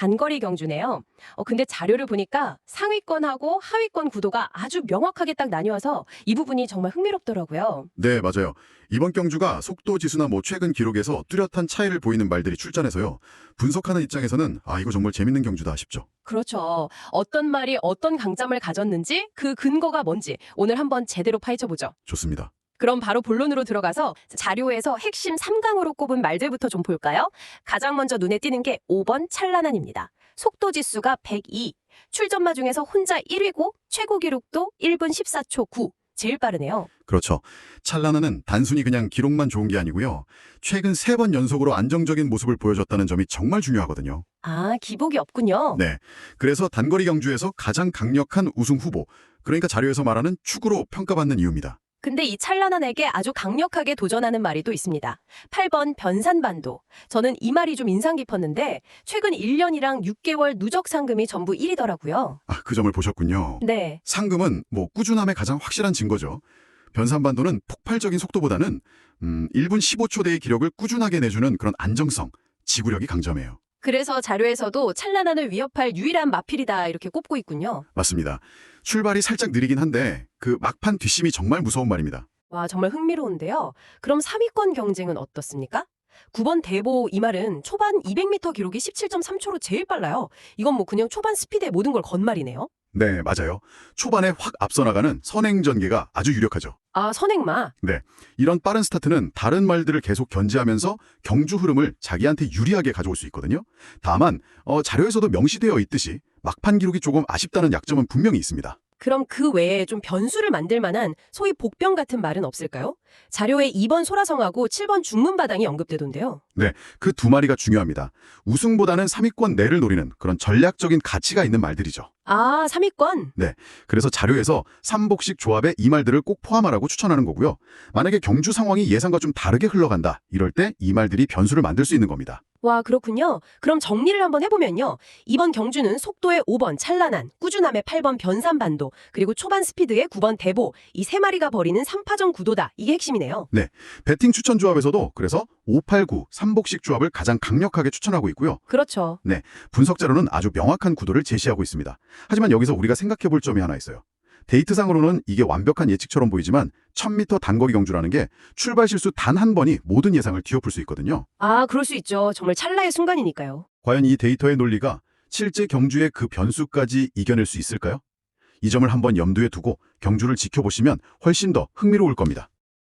단거리 경주네요. 어, 근데 자료를 보니까 상위권하고 하위권 구도가 아주 명확하게 딱 나뉘어서 이 부분이 정말 흥미롭더라고요. 네, 맞아요. 이번 경주가 속도 지수나 뭐 최근 기록에서 뚜렷한 차이를 보이는 말들이 출전해서요. 분석하는 입장에서는 아, 이거 정말 재밌는 경주다 싶죠. 그렇죠. 어떤 말이 어떤 강점을 가졌는지 그 근거가 뭔지 오늘 한번 제대로 파헤쳐 보죠. 좋습니다. 그럼 바로 본론으로 들어가서 자료에서 핵심 3강으로 꼽은 말들부터 좀 볼까요? 가장 먼저 눈에 띄는 게 5번 찬란한입니다. 속도 지수가 102. 출전마 중에서 혼자 1위고 최고 기록도 1분 14초 9. 제일 빠르네요. 그렇죠. 찰나나는 단순히 그냥 기록만 좋은 게 아니고요. 최근 세 번 연속으로 안정적인 모습을 보여줬다는 점이 정말 중요하거든요. 아, 기복이 없군요. 네. 그래서 단거리 경주에서 가장 강력한 우승 후보, 그러니까 자료에서 말하는 축으로 평가받는 이유입니다. 근데 이 찬란한에게 아주 강력하게 도전하는 말이 또 있습니다. 8번 변산반도. 저는 이 말이 좀 인상 깊었는데 최근 1년이랑 6개월 누적 상금이 전부 1위더라고요. 아, 그 점을 보셨군요. 네. 상금은 뭐 꾸준함의 가장 확실한 증거죠. 변산반도는 폭발적인 속도보다는 음, 1분 15초대의 기록을 꾸준하게 내주는 그런 안정성, 지구력이 강점이에요. 그래서 자료에서도 찬란한을 위협할 유일한 마필이다 이렇게 꼽고 있군요. 맞습니다. 출발이 살짝 느리긴 한데 그 막판 뒷심이 정말 무서운 말입니다. 와, 정말 흥미로운데요. 그럼 3위권 경쟁은 어떻습니까? 9번 대보 이 말은 초반 200m 기록이 17.3초로 제일 빨라요. 이건 뭐 그냥 초반 스피드의 모든 걸 건 말이네요. 네, 맞아요. 초반에 확 앞서 나가는 선행 전개가 아주 유력하죠. 아, 선행마. 이런 빠른 스타트는 다른 말들을 계속 견제하면서 경주 흐름을 자기한테 유리하게 가져올 수 있거든요. 다만 어, 자료에서도 명시되어 있듯이 막판 기록이 조금 아쉽다는 약점은 분명히 있습니다. 그럼 그 외에 좀 변수를 만들 만한 소위 복병 같은 말은 없을까요? 자료에 2번 소라성하고 7번 중문바당이 언급되던데요. 그두 마리가 중요합니다. 우승보다는 3위권 내를 노리는 그런 전략적인 가치가 있는 말들이죠. 아, 3위권. 그래서 자료에서 삼복식 조합에 이 말들을 꼭 포함하라고 추천하는 거고요. 만약에 경주 상황이 예상과 좀 다르게 흘러간다. 이럴 때 이 말들이 변수를 만들 수 있는 겁니다. 와, 그렇군요. 그럼 정리를 한번 해보면요. 이번 경주는 속도의 5번 찰란한, 꾸준함의 8번 변산반도, 그리고 초반 스피드의 9번 대보, 이 세 마리가 벌이는 3파전 구도다. 이게 핵심이네요. 배팅 추천 조합에서도 그래서 589 삼복식 조합을 가장 강력하게 추천하고 있고요. 그렇죠. 분석 자료는 아주 명확한 구도를 제시하고 있습니다. 하지만 여기서 우리가 생각해 볼 점이 하나 있어요. 데이트상으로는 이게 완벽한 예측처럼 보이지만 1000m 단거리 경주라는 게 출발 실수 단 한 번이 모든 예상을 뒤엎을 수 있거든요. 아, 그럴 수 있죠. 정말 찰나의 순간이니까요. 과연 이 데이터의 논리가 실제 경주의 그 변수까지 이겨낼 수 있을까요? 이 점을 한번 염두에 두고 경주를 지켜보시면 훨씬 더 흥미로울 겁니다.